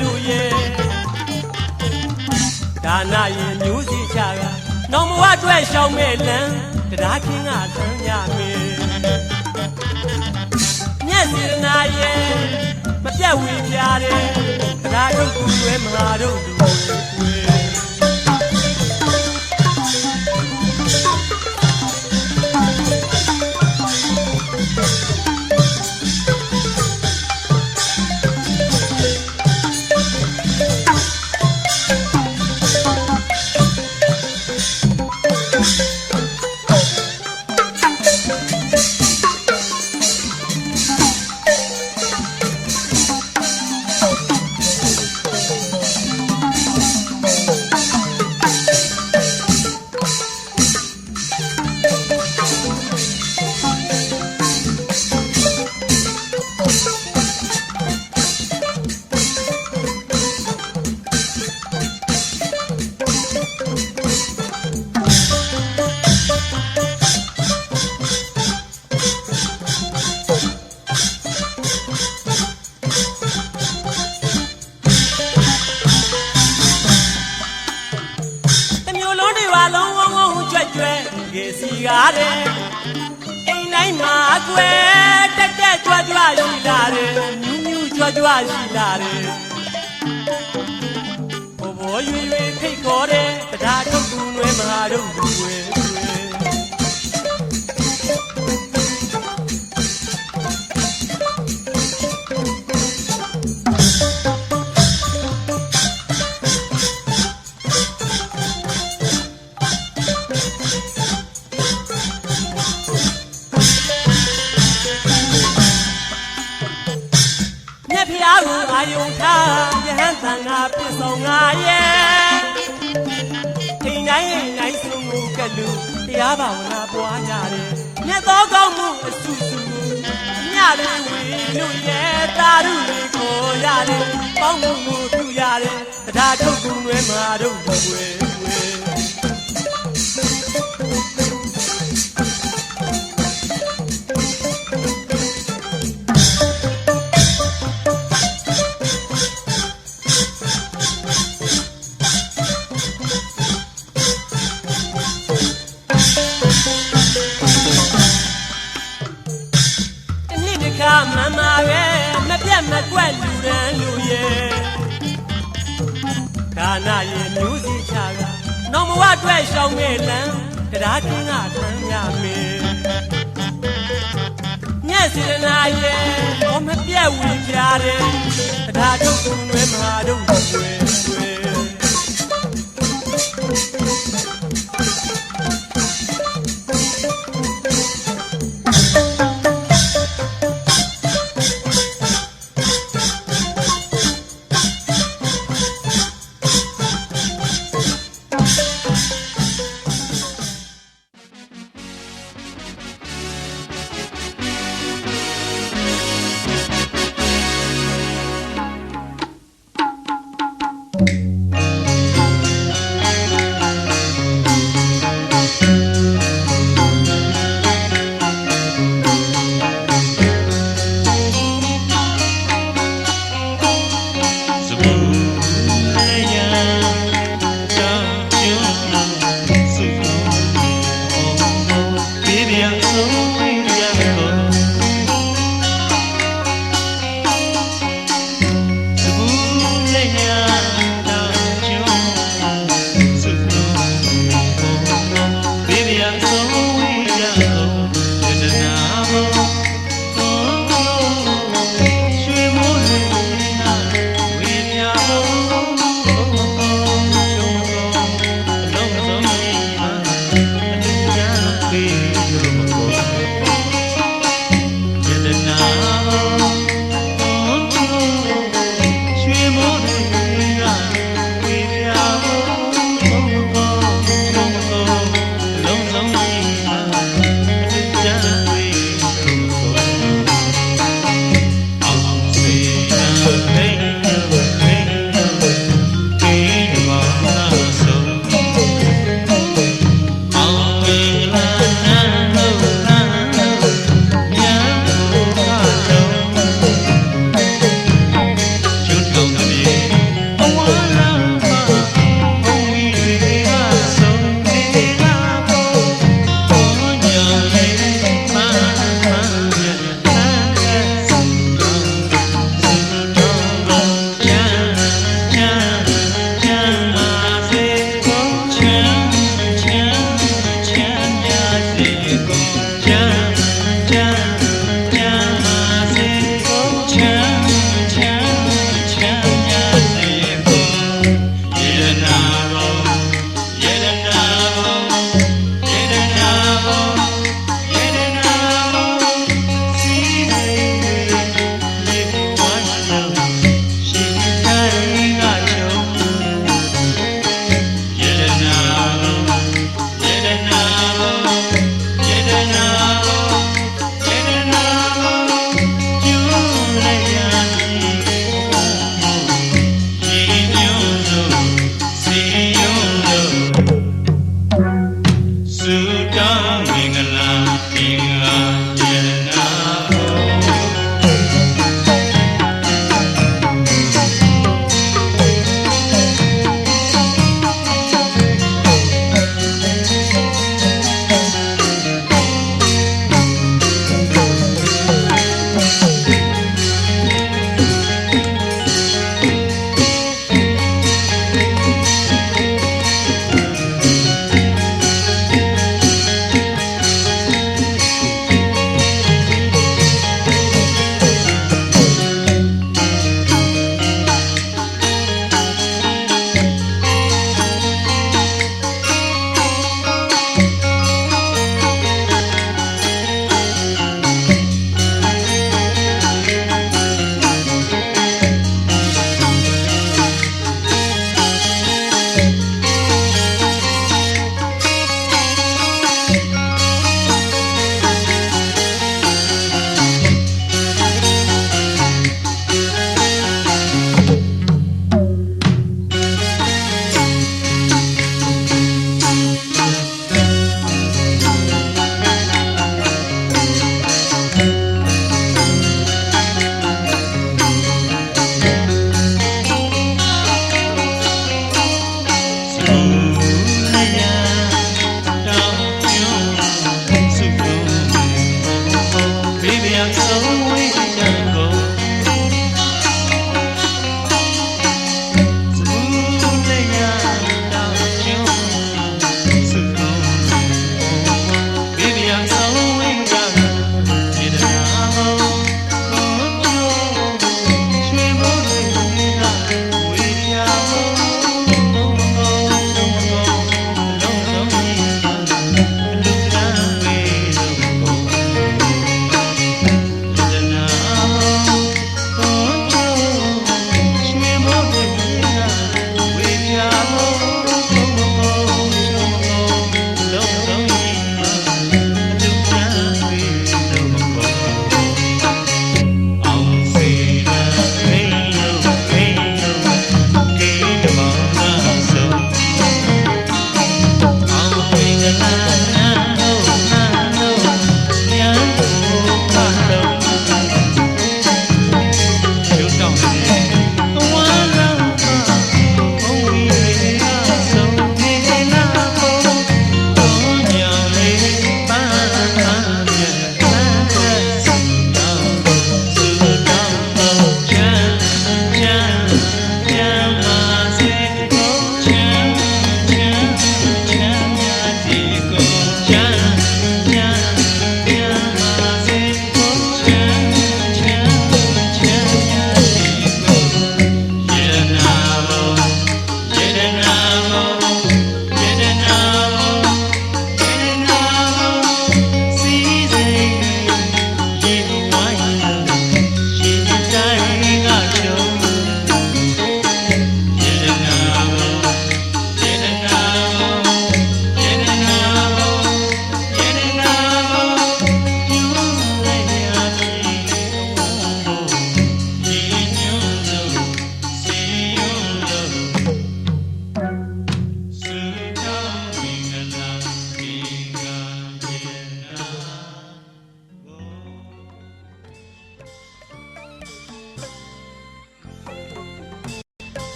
လူရန်လူရဲ့ဒါနာရင်မျိုးစီချကနောင်ဘဝအတွက်ရှောင်းမဲ့လမ်းတရားချင်းကဆန်းရမယ်မျက်စိရနာရဲ့မပြတ်ဝေပြတယ်တရားထုတ်ကူွယ်မဟာတို့လူတွေတ စီကားတယ်အိမ်တိုင်းမှာအကွယ်တက်တက်ကြွကြွရှိလာတယ်မြူးမြူးကြွကြွရှိလာတယ်ဘိုးဘိုးရွေရွေဖိတ်ခေါ်တယ်တရားထုတ်ကူနွယ်မဟာတို့လူဝဲ ယဟန်တန်ငါပြစ်ဆောင်ငါရဲ့ထိန်တိုင်းအိမ်တိုင်းစုံကိုကလူတရားဘာဝနာပွားကြတယ်မြတ်သောကောင်းမှုအစုစုညလေးဝေလို့ရဲ့တာရုလေးကိုရတယ်ပေါင်းမှုကိုပြုရတယ်တရားထုတ်ကူလွဲမှာတို့ဝဲဝဲ ခါနာရဲ့မျိုးစီချကနောင်ဘဝအတွက်ရှောင်းမဲ့လမ်းတရားချင်းကထမ်းရမယ်ညက်စီရနာရဲ့ဘောမပြတ်ဝင်ကြတယ်တရားထုတ်သူတွေမဟာတို့တွေ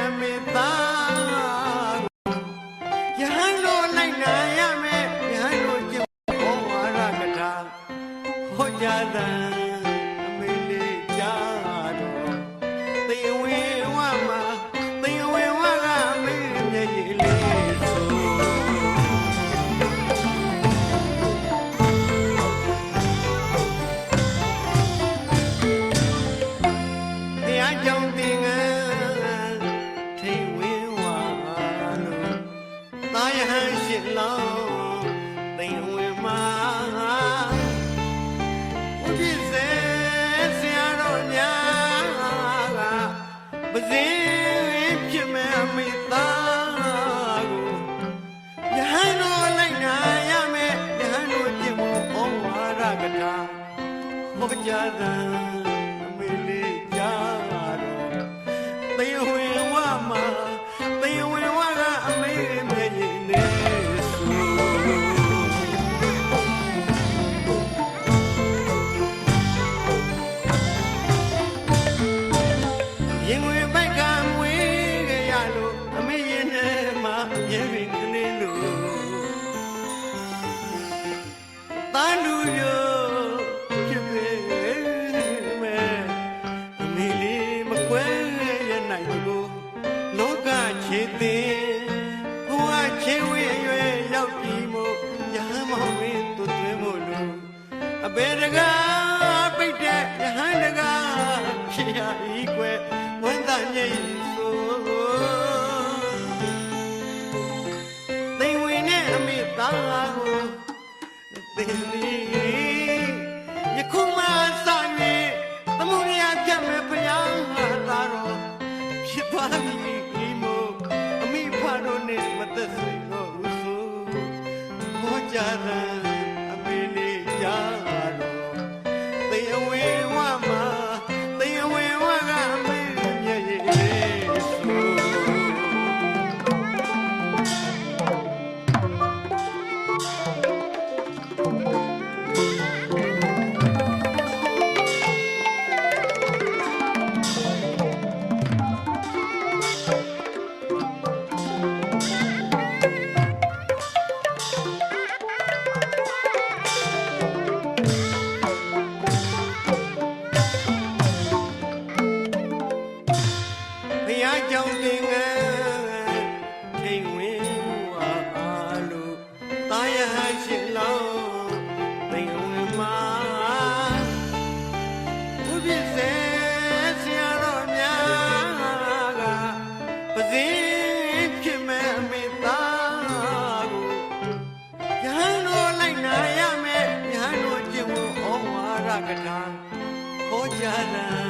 ဖြ ကထာခေါ်ကြတ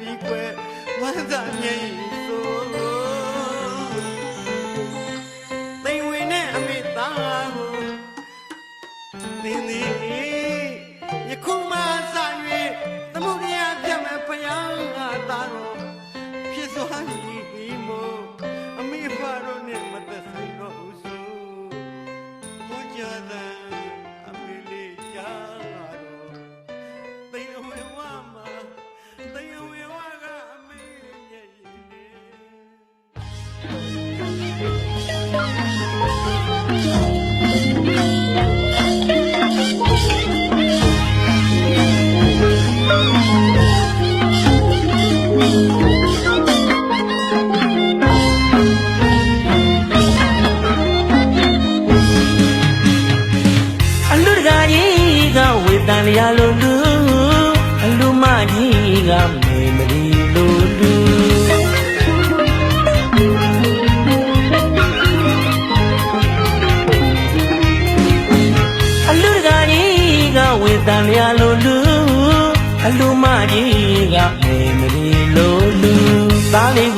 ပြီကွယ်ဝမ်းသာမြေဆိုသိမ်ဝင်နဲ့အမေသားကိုသင်သည်ယခုမှစ၍ အ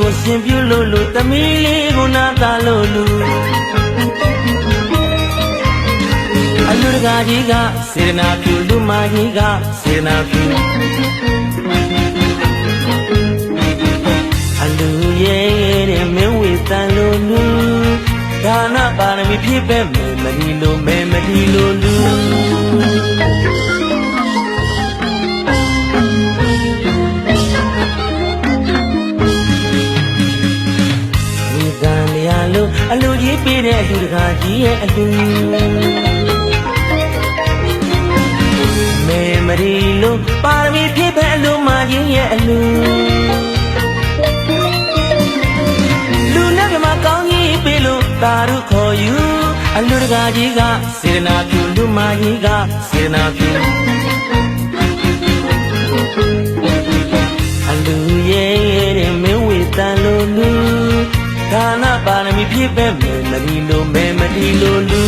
ကိုရှင်ပြုလို့လူသမီးလေးကိုနာသားလို့လူအလူတကာကြီးကစေနာပြူလူမကြီးကစေနာပြူအလူရဲ့တဲ့မင်းဝေတန်လိုလူဒါနပါရမီဖြစ်ပဲမေမဒီလိုမေမဒီလိုလူ ပြတဲ့အလူတကာကြီးရဲ့အလူမေမရီလိုပါရမီဖြစ်ပဲအလိုမကြီးရဲ့အလူလူနဲ့မြမကောင်းကြီးပြီလို့တာရုခေါ်ယူအလူတကာကြီးကစေရနာပြုလူမကြီးကစေရနာပြုအလူရဲ့တဲ့မင်းဝေတန်လိုလူဒါနပါရမီဖြစ်ပဲမေမရီလို မေမ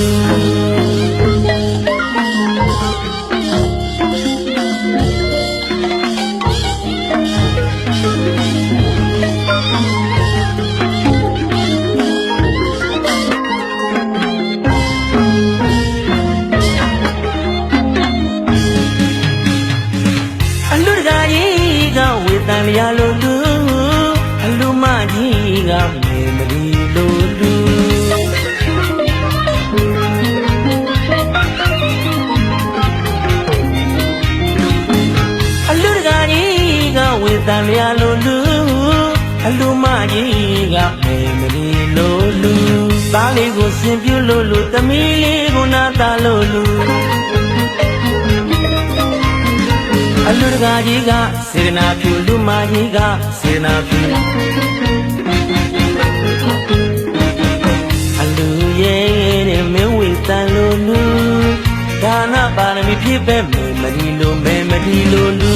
ကြီးကမေမလီလိုလူသားလေးကိုရှင်ပြုလို့လူသမီးလေးကိုနာသားလို့လူအလူတကာကြီးကစေနာဖြူလူမကြီးကစေနာဖြူအလူရဲ့တဲ့မင်းဝေတန်လိုလူဒါနပါရမီဖြစ်ပဲမေမဒီလိုမေမဒီလိုလူ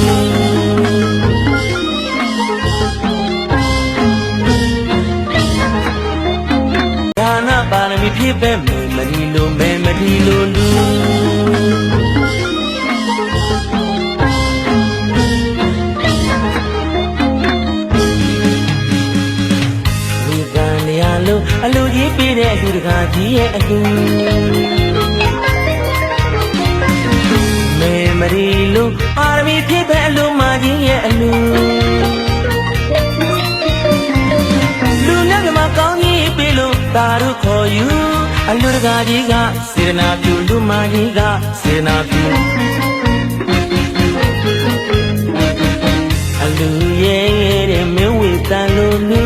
ပါရမီဖြစ်ပဲမေမဒီလိုမေမဒီလိုလူလူကံလျာလို့အလူကြီးပြတဲ့အလူတကာကြီးရဲ့အလူမေမရီလို့ပါရမီဖြစ်တဲ့အလူမကြီးရဲ့အလူလူ တာရုခေါ်ယူအလူတကာကြီးကစေရနာပြုလူမကြီးကစေရနာပြုအလူရဲ့တဲ့မင်းဝေတန်လိုလူ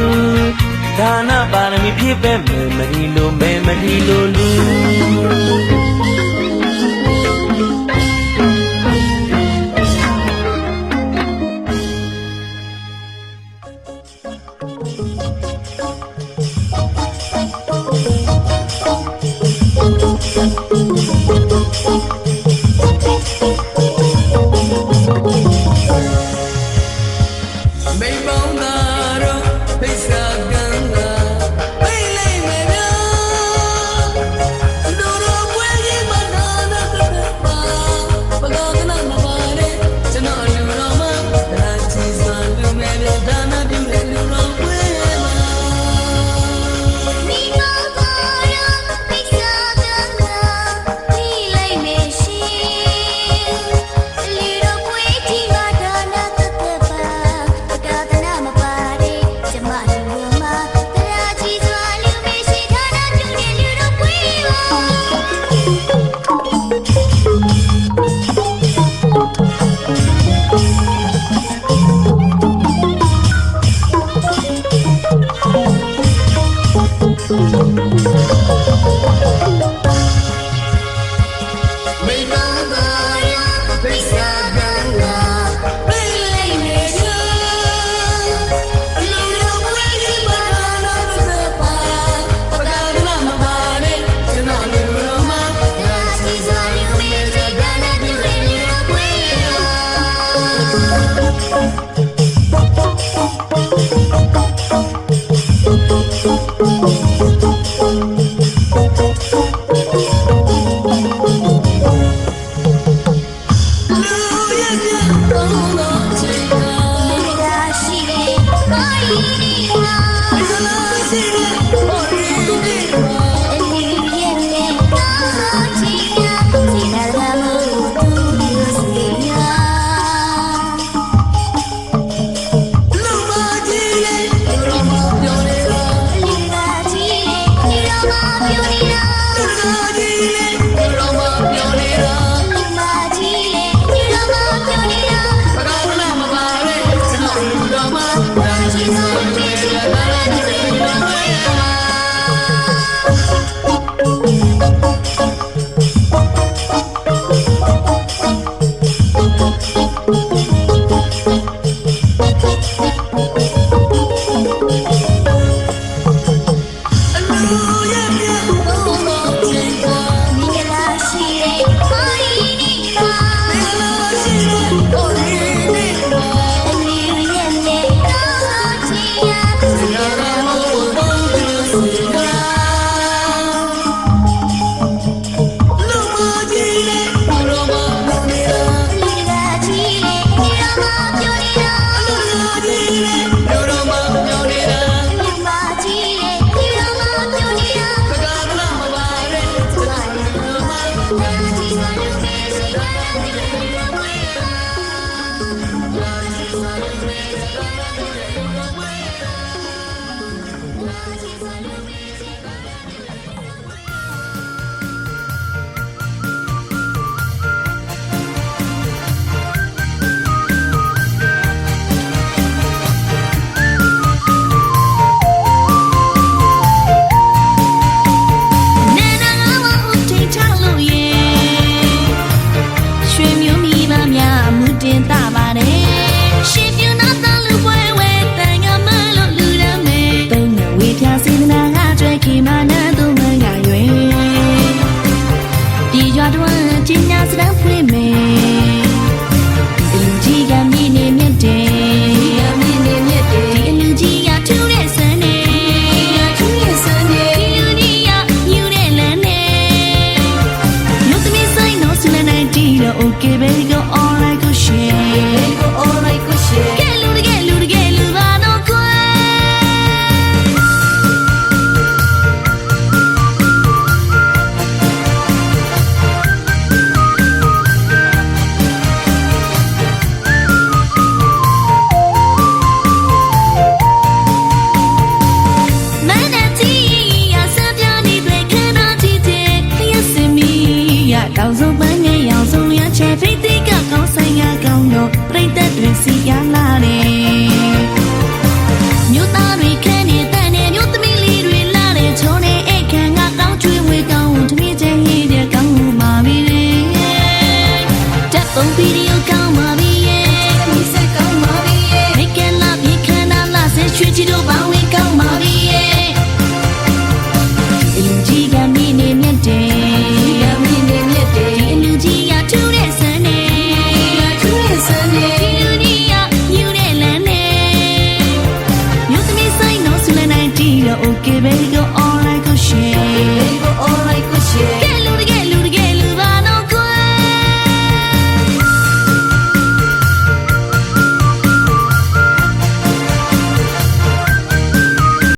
ဒါနပါရမီပြည့်ပဲမယ်မဒီလိုမယ်မဒီလိုလူ oh you. နာ